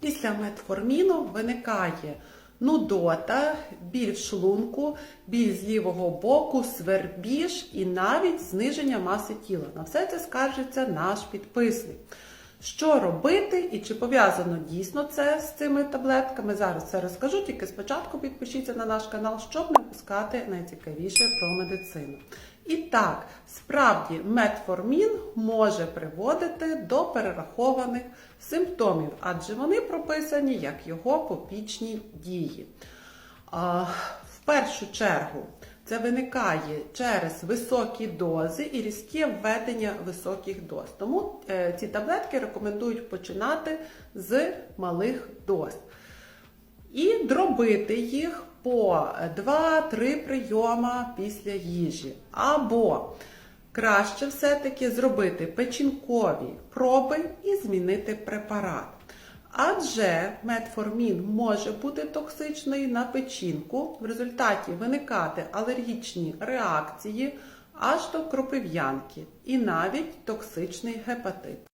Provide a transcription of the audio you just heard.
Після метформіну виникає нудота, біль в шлунку, біль з лівого боку, свербіж і навіть зниження маси тіла. На все це скаржиться наш підписник. Що робити і чи пов'язано дійсно це з цими таблетками? Зараз це розкажу, тільки спочатку підпишіться на наш канал, щоб не пускати найцікавіше про медицину. І так, справді метформін може приводити до перерахованих симптомів, адже вони прописані як його попічні дії. А, В першу чергу це виникає через високі дози і різке введення високих доз. Тому е, ці таблетки рекомендують починати з малих доз. І дробити їх по 2-3 прийома після їжі. Або краще все-таки зробити печінкові проби і змінити препарат. Адже метформін може бути токсичний на печінку, в результаті виникати алергічні реакції аж до кропив'янки і навіть токсичний гепатит.